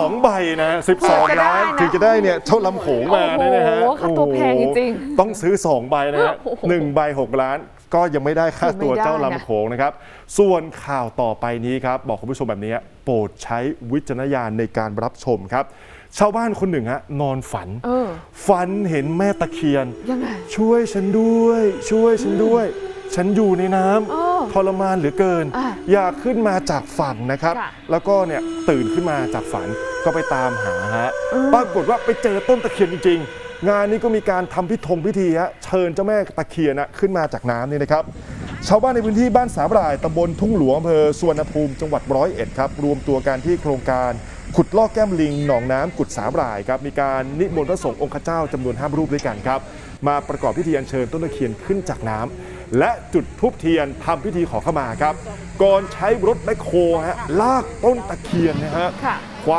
2ใบนะ12ล้านถึถึงงจะจะได้ได้นะเนี่ยเท่าลำโขงมาเนี่ยนะฮะโอ้โหค่าตัวแพงจริงๆโอ้โหต้องซื้อ 2 ใบนะฮะโอ้โหหนึ่งใบ 6 ล้าน ก็ยังไม่ได้ค่าตัวไม่ได้เจ้านะลำโขงนะครับ ส่วนข่าวต่อไปนี้ครับ บอกคุณผู้ชมแบบนี้โปรดใช้วิจารณญาณในการรับชมครับ ชาวบ้านคนหนึ่งฮะนอนฝัน เออ ฝันเห็นแม่ตะเคียน ยังไง ช่วยฉันด้วย ช่วยฉันด้วย ฉันอยู่ในน้เออำทรมานเหลือเกิน อะ อยากขึ้นมาจากฝั่งนะครับค่ะแล้วก็เนี่ยตื่นขึ้นมาจากฝันก็ไปตามหาฮะอืมปรากฏว่าไปเจอต้นตะเคียนจริง ๆ งานนี้ก็มีการทำพิธงพิธีฮะเชิญเจ้าแม่ตะเคียนนะขึ้นมาจากน้ำนี่นะครับชาวบ้านในพื้นที่บ้านสาบรายตำบลทุ่งหลวงอำเภอสุวรรณภูมิจังหวัดร้อยเอ็ดครับรวมตัวกันที่โครงการขุดลอกแก้มลิงหนองน้ำกุดสาบรายครับมีการนิมนต์พระสงฆ์องค์ข้าเจ้าจำนวนห้ารูปด้วยกันครับ มาประกอบพิธีอัญเชิญต้นตะเคียนขึ้นจากน้ำ และจุดธูปเทียนทำพิธีขอขมาครับ ก่อนใช้รถแบคโฮฮะลากต้นตะเคียนนะฮะค่ะคว้า